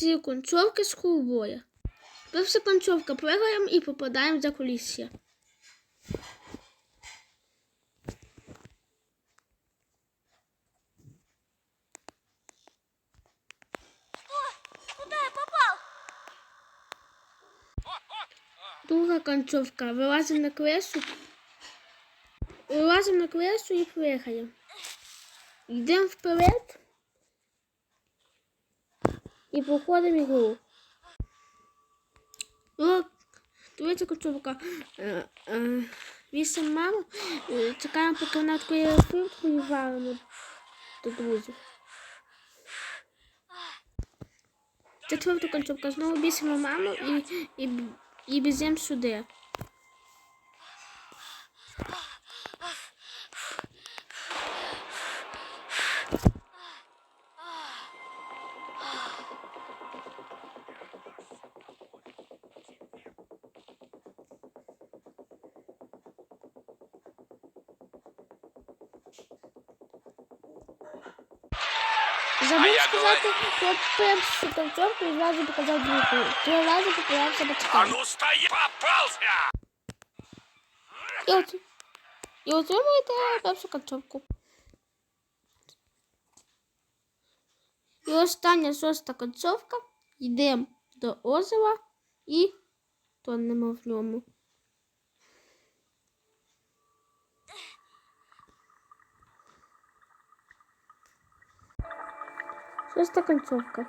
ці концовки з ковбоя. Перша концовка пригаємо і попадаємо за колісся. Друга концовка. Вилазимо на кресу. Вилазимо на кресу і пригаємо. Йдемо вперед. І проходимо ігру. О, дивіться концовка. Е, е, Вісім маму. Е, Чекаємо, поки вона відкриє фіртку і валимо до друзів. Четверта концовка. Знову бісимо маму і, і, і біземо сюди. Забув сказати, от першу концовку і зразу показав другу. Три рази попадався А бачкам. ну стоять! Попался! І от, і отримуєте першу концовку. І остання шоста концовка. Йдемо до озера і тонемо в ньому. Шоста концовка.